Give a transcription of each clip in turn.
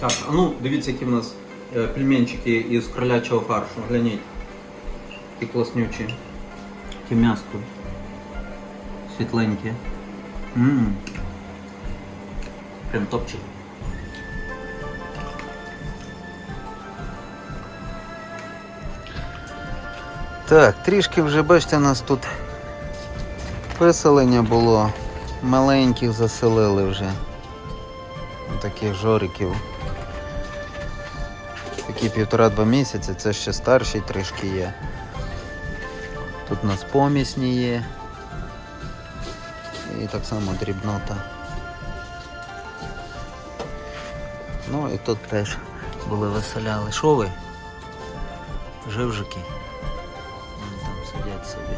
Так, а ну дивіться, які в нас е, пельменчики із кролячого фаршу. Гляніть. Такі класнючі. Такі м'яско. Світленькі. Ммм. Прям топчик. Так, трішки вже бачите, нас тут виселення було. Маленьких заселили вже. Таких жориків. Такі півтора-два місяці, це ще старші трішки є. Тут у нас помісні є. І так само дрібнота. Ну і тут теж були веселяли. Що ви? Живжики. Вони там сидять собі.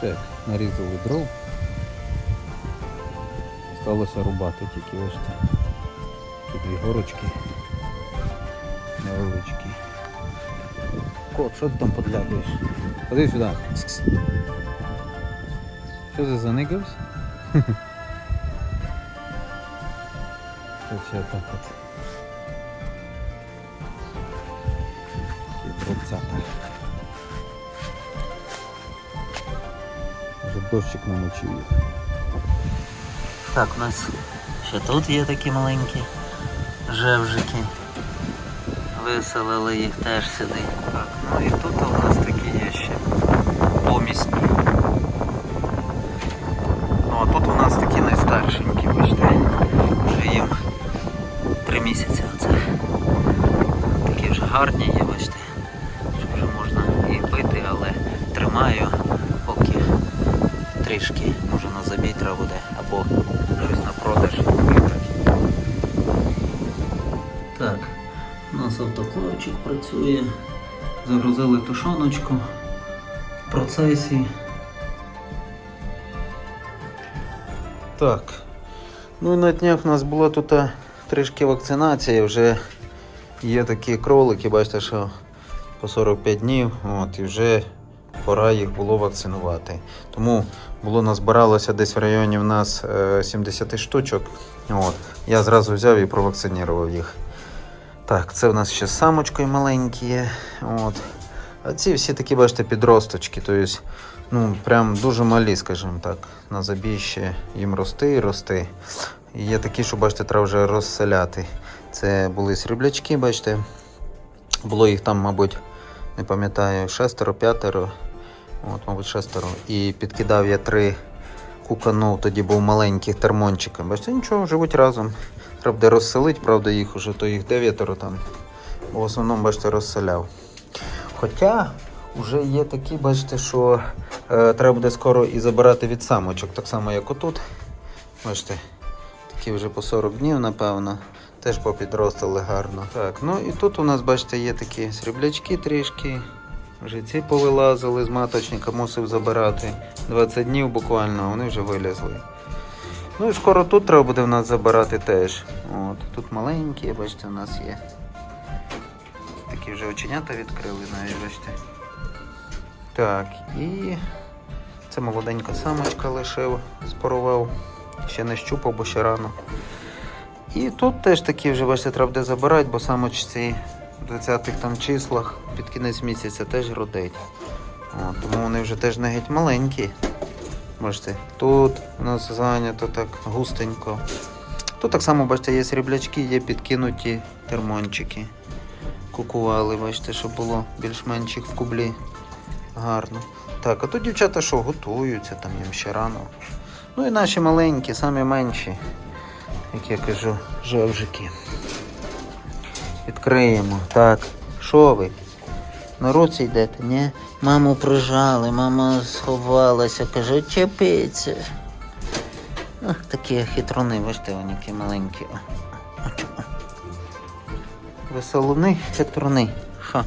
Так, нарізали дров. Сталося рубати тільки ось це. Тут дві горочки. Невеличкі. Кот, що ти там подлягуєш? Ходи сюди. Що ти заникався? Короче, так от. І тридцята. Вже дощик намочив їх. Так, у нас ще тут є такі маленькі жевжики. Виселили їх теж сюди. Так, ну і тут у нас такі є ще помісні. Ну а тут у нас такі найстаршенькі, бачите. Вже їм три місяці оце. Такі вже гарні автоклавчик працює. Загрузили тушоночку в процесі. Так. Ну і на днях у нас була тут трішки вакцинація, вже є такі кролики, бачите, що по 45 днів, от, і вже пора їх було вакцинувати. Тому було назбиралося десь в районі в нас е, 70 штучок. От. Я зразу взяв і провакцинував їх. Так, це в нас ще з самочкою маленькі є. От. А ці всі такі, бачите, підросточки. Тобто, ну, прям дуже малі, скажімо так. На забій ще їм рости і рости. І є такі, що, бачите, треба вже розселяти. Це були сріблячки, бачите. Було їх там, мабуть, не пам'ятаю, шестеро, п'ятеро. От, мабуть, шестеро. І підкидав я три куканув, тоді був маленьких термончика. Бачите, нічого, живуть разом. Треба буде розселити, правда, їх уже, то їх дев'ятеро там. В основному, бачите, розселяв. Хоча вже є такі, бачите, що е, треба буде скоро і забирати від самочок, так само, як отут. Бачите, такі вже по 40 днів, напевно. Теж попідростили гарно. Так, ну і тут у нас, бачите, є такі сріблячки трішки. Вже ці повилазили з маточника, мусив забирати. 20 днів буквально, вони вже вилізли. Ну і скоро тут треба буде в нас забирати теж. От, тут маленькі, бачите, у нас є. Такі вже оченята відкрили, навіть бачите. Так, і це молоденька самочка лишив, спорував. Ще не щупав, бо ще рано. І тут теж такі вже, бачите, треба буде забирати, бо самочці в 20-х там числах під кінець місяця теж родить. От, тому вони вже теж не геть маленькі. Бачите, тут у нас зайнято так густенько. Тут так само, бачите, є сріблячки, є підкинуті термончики. Кукували, бачите, щоб було більш-менш в кублі гарно. Так, а тут дівчата що, готуються, там їм ще рано. Ну і наші маленькі, самі менші, як я кажу, жевжики. Відкриємо. Так, що ви? На руці йдете, ні? Маму прижали, мама сховалася, каже, чепиться. Ах, такі хитруни, бачите, вони які маленькі. Веселуни, хитруни. Ха.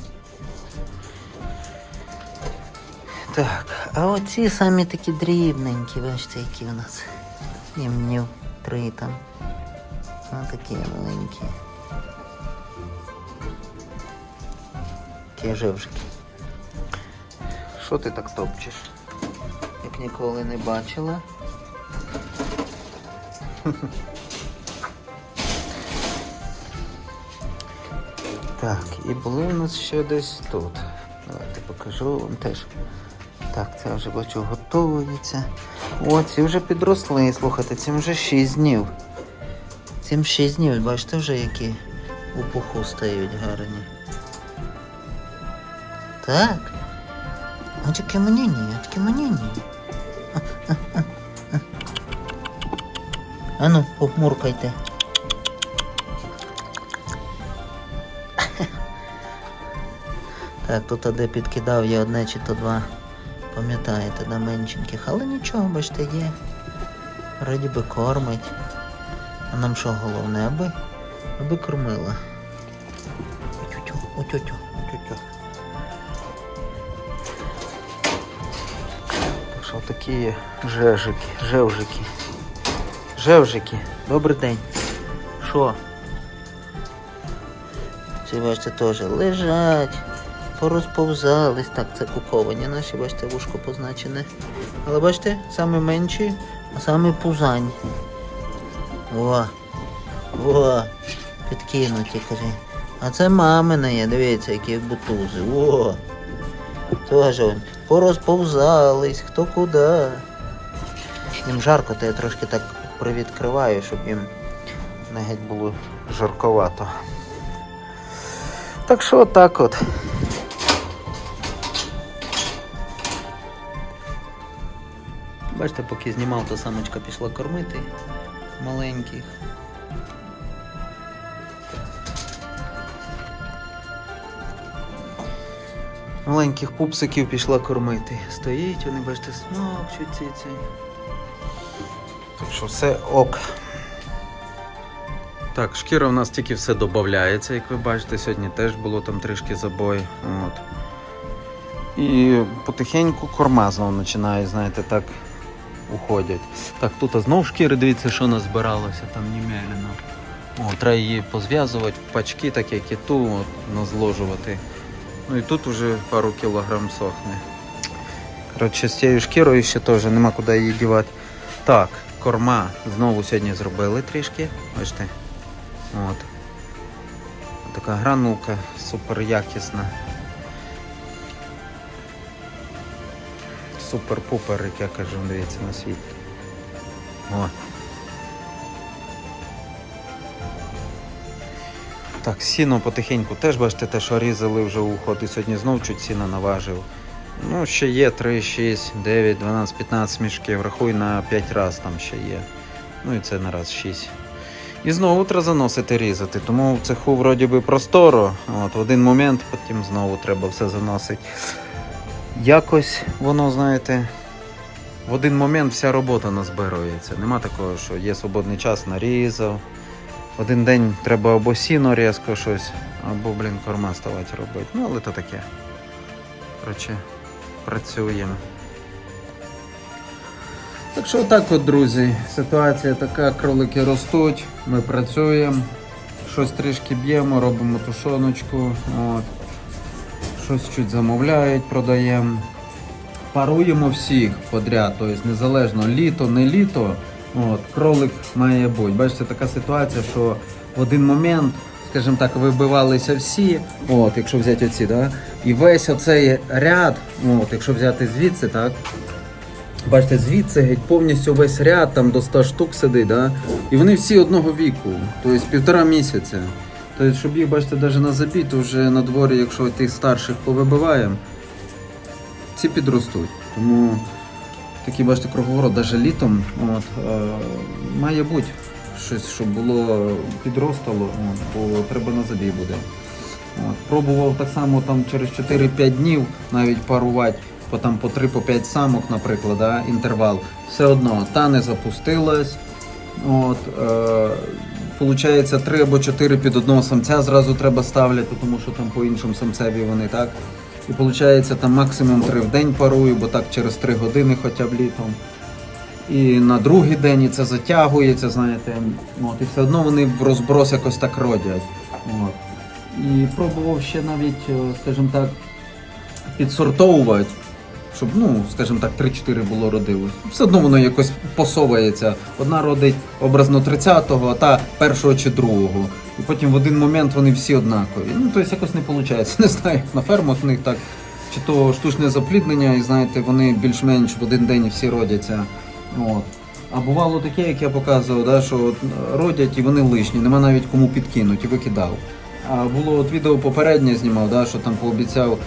Так, а оці самі такі дрібненькі, бачите, які у нас. Їм днів три там. Ось такі маленькі. Такі жевжики. Що ти так топчеш? Як ніколи не бачила. Так, і були у нас ще десь тут. Давайте покажу вам теж. Так, це вже бачу готується. О, ці вже підросли, слухайте, цим вже 6 днів. Цим 6 днів, бачите вже які у пуху стають гарні. Так. А тільки мені ні, а тільки мені ні. Ану, помуркайте. Так, тут де підкидав я одне чи то два. Пам'ятаєте, на меншеньких, але нічого, бачите, є. Раді би кормить. А нам що головне, аби, аби кормила. Отютю, отютю, отютю. Такі жежики, жевжики. Жевжики, добрий день. Що? Ці бачите теж лежать, порозповзались. Так, це куковані наші, бачите, вушко позначене. Але бачите, саме менші, а саме пузань. Во. Во. Підкинуті, каже. А це мамина є, дивіться, які бутузи. Во. Теж он, порозповзались, хто куди. Їм жарко, то я трошки так привідкриваю, щоб їм не геть було жарковато. Так що так от. Бачите, поки знімав, то самочка пішла кормити маленьких. Маленьких пупсиків пішла кормити. Стоїть, вони, бачите, смокчуть ці ці. Так що все ок. Так, шкіра у нас тільки все додається, як ви бачите, сьогодні теж було там трішки забой. От. І потихеньку корма знову починає, знаєте, так уходять. Так, тут знов шкіри, дивіться, що назбиралося там немерено. Треба її позв'язувати в пачки, так як і ту, от, назложувати. Ну і тут вже пару кілограм сохне. Коротше, з цією шкірою ще теж нема куди її дівати. Так, корма знову сьогодні зробили трішки. Бачите. От. Така гранулка супер якісна. Супер-пупер, як я кажу, дивіться на світ. О. Так, сіно потихеньку теж бачите, те, що різали вже уход, і сьогодні знов чуть сіна наважив. Ну, ще є 3, 6, 9, 12, 15 мішків. Рахуй на 5 раз там ще є. Ну і це на раз 6. І знову треба заносити різати. Тому в цеху вроді би просторо. От, в один момент потім знову треба все заносити. Якось воно, знаєте, В один момент вся робота назбирується. Нема такого, що є свободний час, нарізав. Один день треба або сіно різко щось, або, блін, корма ставати робити. Ну, але то таке. Коротше, працюємо. Так що так от, друзі, ситуація така, кролики ростуть, ми працюємо, щось трішки б'ємо, робимо тушоночку, от. щось чуть замовляють, продаємо. Паруємо всіх подряд, тобто незалежно літо, не літо, от, кролик має бути. Бачите, така ситуація, що в один момент, скажімо так, вибивалися всі, от, якщо взяти оці, да? і весь оцей ряд, от, якщо взяти звідси, так, Бачите, звідси геть повністю весь ряд, там до 100 штук сидить, да? і вони всі одного віку, тобто півтора місяця. Тобто, щоб їх, бачите, навіть на забій, то вже на дворі, якщо тих старших повибиваємо, ці підростуть. Тому такий, бачите, круговорот, навіть літом от, е, має бути щось, щоб було підростало, от, бо треба на забій буде. От, пробував так само там через 4-5 днів навіть парувати по там по 3-5 самок, наприклад, да, інтервал. Все одно та не запустилась. От, е, Получається 3 або 4 під одного самця зразу треба ставляти, тому що там по іншому самцеві вони так. І виходить там максимум 3 в день парую, бо так через 3 години хоча б літом. І на другий день і це затягується, знаєте. От, і все одно вони в розброс якось так родять. От. І пробував ще навіть, е, скажімо так, підсортовувати, щоб, ну, скажімо так, 3-4 було родилось. Все одно воно якось посовується. Одна родить образно 30-го, а та першого чи другого. І потім в один момент вони всі однакові. Ну, тобто якось не виходить. Не знаю, як на фермах в них так. Чи то штучне запліднення, і знаєте, вони більш-менш в один день всі родяться. От. А бувало таке, як я показував, да, що е, родять і вони лишні, нема навіть кому підкинути, і викидав. Було от відео попереднє знімав, да, що там пообіцяв,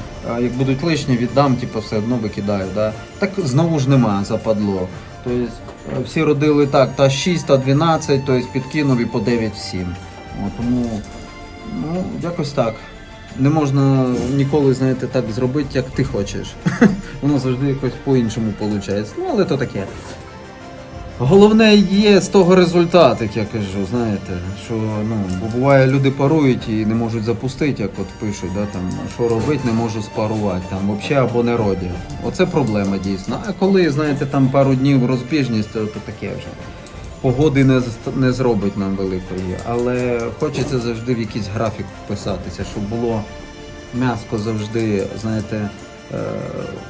як будуть лишні, віддам, типу, все одно викидаю. Да. Так знову ж нема, западло. Тобто е, всі родили так, та 6, та 12, тобто підкинув і по 9 всім. Тому ну, якось так. Не можна ніколи, знаєте, так зробити, як ти хочеш. Воно завжди якось по-іншому виходить. Ну, але то таке. Головне є з того результат, як я кажу, знаєте, що ну, буває люди парують і не можуть запустити, як от пишуть, да, там, що робити, не можу спарувати, там, взагалі або не родять. Оце проблема дійсно. А коли, знаєте, там пару днів розбіжність, то, то таке вже. Погоди не, не зробить нам великої, але хочеться завжди в якийсь графік вписатися, щоб було м'яско завжди, знаєте, е,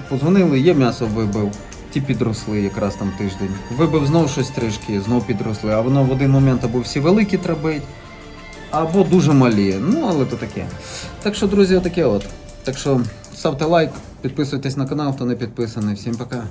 позвонили, є м'ясо вибив, ті підросли якраз там тиждень. Вибив знову щось трішки, знов підросли, а воно в один момент або всі великі требить, або дуже малі. Ну, але то таке. Так що, друзі, отаке от. Так що ставте лайк, підписуйтесь на канал, хто не підписаний. Всім пока.